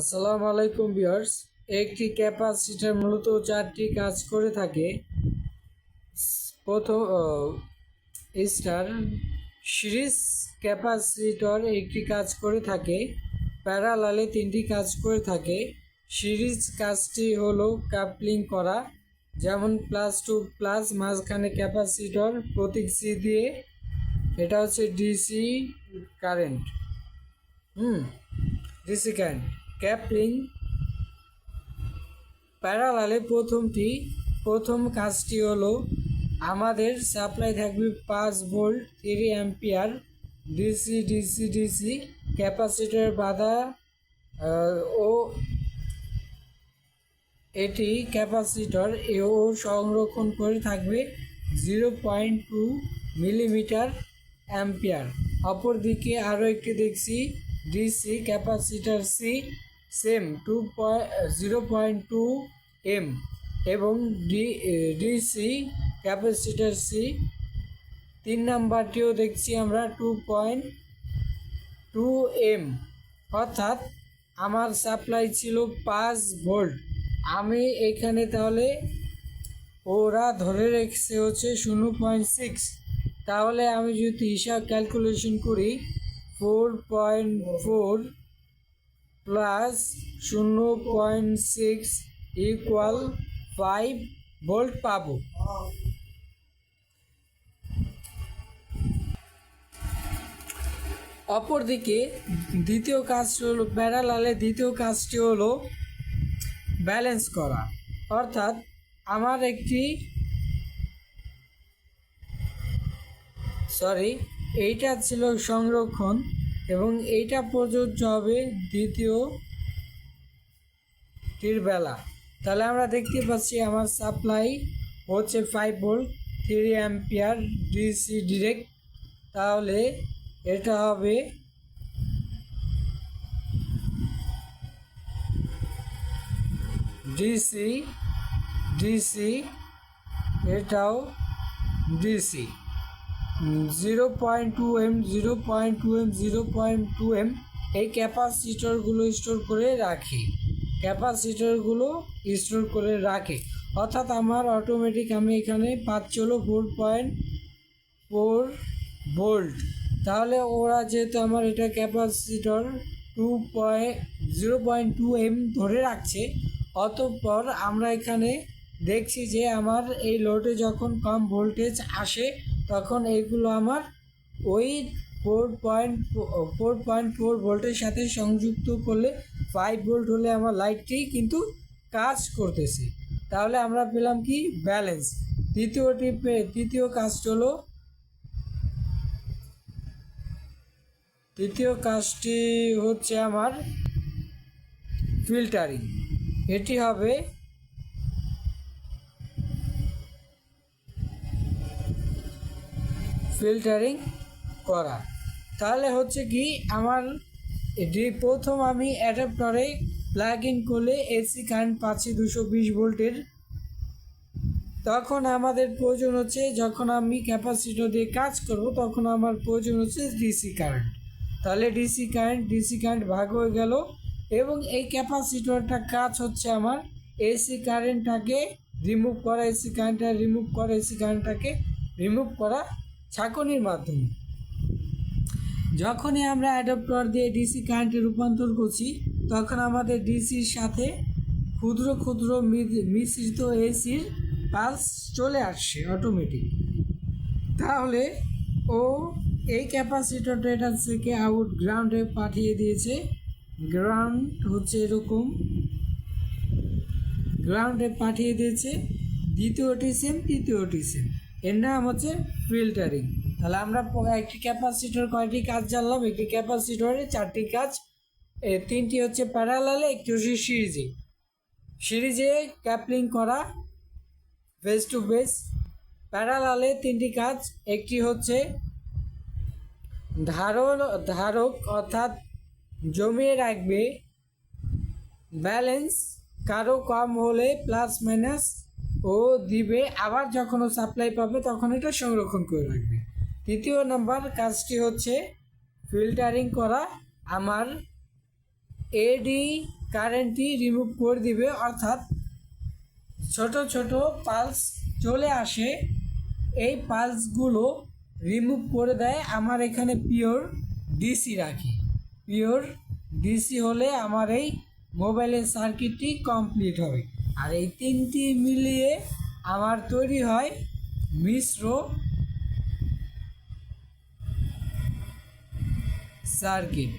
আসসালামু আলাইকুম ভিউয়ার্স। একটি ক্যাপাসিটার মূলত চারটি কাজ করে থাকে। প্রথম স্টার সিরিজ ক্যাপাসিটর একটি কাজ করে থাকে, প্যারালালে তিনটি কাজ করে থাকে। সিরিজ কাজটি হলো কাপলিং করা, যেমন প্লাস টু প্লাস মাঝখানে ক্যাপাসিটর প্রতীক সি দিয়ে, এটা হচ্ছে ডিসি কারেন্ট। হুম, ডিসি কারেন্ট। ক্যাপলিং প্যারালালে প্রথমটি, প্রথম কাজটি হলো, আমাদের সাপ্লাই থাকবে পাঁচ volt three ampere DC DC DC capacitor বাধা ও এটি ক্যাপাসিটর এও সংরক্ষণ করে থাকবে zero point two millimeter ampere. অপরদিকে আরও একটি দেখছি, DC capacitor C same two zero point two M এবং ডি ডিসি ক্যাপাসিটার সি তিন নাম্বারটিও দেখছি আমরা টু পয়েন্ট টু এম অর্থাৎ আমার সাপ্লাই ছিল পাঁচ ভোল্ট আমি এখানে তাহলে ওরা ধরে রেখেছে হচ্ছে শূন্য পয়েন্ট সিক্স তাহলে আমি যদি হিসাব ক্যালকুলেশন করি ফোর পয়েন্ট ফোর প্লাস শূন্য point six equal five volt পাবো। অপরদিকে দ্বিতীয় কাজটি হলো, প্যারালালে দ্বিতীয় কাজটি হলো ব্যালেন্স করা। অর্থাৎ আমার একটি সরি এইটা ছিল সংরক্ষণ। এবং এইটা প্রযোজ্য হবে দ্বিতীয় টির বেলা। তাহলে আমরা দেখতে পাচ্ছি আমার সাপ্লাই হচ্ছে five volt three ampere DC direct তাহলে এটা হবে ডিসি ডিসি এটাও DC zero point two M zero point two M zero point two M এই ক্যাপাসিটরগুলো স্টোর করে রাখি। ক্যাপাসিটরগুলো স্টোর করে রাখে। অর্থাৎ আমার অটোমেটিক আমি এখানে পাচ্ছি হলো ফোর পয়েন্ট ফোর ভোল্ট তাহলে ওরা যেহেতু আমার এটা capacitor two point zero point two M ধরে রাখছে, অতঃপর আমরা এখানে দেখছি যে আমার এই লোডে যখন কম ভোল্টেজ আসে তখন এইগুলো আমার ওই four point four point four ভোল্টের সাথে সংযুক্ত করলে ফাইভ ভোল্ট হলে আমার লাইটটি কিন্তু কাজ করতেছে। তাহলে আমরা পেলাম কি? ব্যালেন্স দ্বিতীয়টি পে- তৃতীয় কাজটি হলো, তৃতীয় কাজটি হচ্ছে আমার ফিল্টারিং এটি হবে ফিল্টারিং করা। তাহলে হচ্ছে কি, আমার প্রথম আমি অ্যাডাপ্টারে প্লাগ ইন করলে এসি কারেন্ট পাচ্ছি দুশো বিশ ভোল্টের। তখন আমাদের প্রয়োজন হচ্ছে, যখন আমি ক্যাপাসিটর দিয়ে কাজ করব, তখন আমার প্রয়োজন হচ্ছে ডিসি কারেন্ট তাহলে ডিসি কারেন্ট ডিসি কারেন্ট ভাগ হয়ে গেল এবং এই ক্যাপাসিটরটা কাজ হচ্ছে আমার এসি কারেন্টটাকে রিমুভ করা এসি কারেন্টটা রিমুভ করা এসি কারেন্টটাকে রিমুভ করা ছাঁকনির মাধ্যমে। যখনই আমরা অ্যাডাপ্টার দিয়ে ডিসি কারেন্টে রূপান্তর করছি, তখন আমাদের ডিসির সাথে ক্ষুদ্র ক্ষুদ্র মিশ্রিত এসির পালস চলে আসছে অটোমেটিক তাহলে ও এই ক্যাপাসিটরটা এটা থেকে আউট গ্রাউন্ডে পাঠিয়ে দিয়েছে। গ্রাউন্ড হচ্ছে এরকম। গ্রাউন্ডে পাঠিয়ে দিয়েছে। দ্বিতীয়টি সেম তৃতীয়টি সেম এর নাম হচ্ছে ফিল্টারিং তাহলে আমরা একটি ক্যাপাসিটর কয়টি কাজ জানলাম? একটি ক্যাপাসিটরে চারটি কাজ তিনটি হচ্ছে প্যারালালে একটি হচ্ছে সিরিজে। সিরিজে ক্যাপলিং করা ফেস টু ফেস প্যারালালে তিনটি কাজ, একটি হচ্ছে ধারণ, ধারক অর্থাৎ জমিয়ে রাখবে ব্যালেন্স কারও কম হলে প্লাস মাইনাস ও দিবে, আবার যখন ও সাপ্লাই পাবে তখন এটা সংরক্ষণ করে রাখবে। তৃতীয় নাম্বার কাজটি হচ্ছে ফিল্টারিং করা। আমার এডি কারেন্টটি রিমুভ করে দিবে, অর্থাৎ ছোট ছোট পালস চলে আসে, এই পালসগুলো রিমুভ করে দেয়। আমার এখানে পিওর ডিসি রাখি। পিওর ডিসি হলে আমার এই মোবাইলের সার্কিটটি কমপ্লিট হবে। আর এই তিনটি মিলিয়ে আমার তৈরি হয় মিশ্র সার্কিট।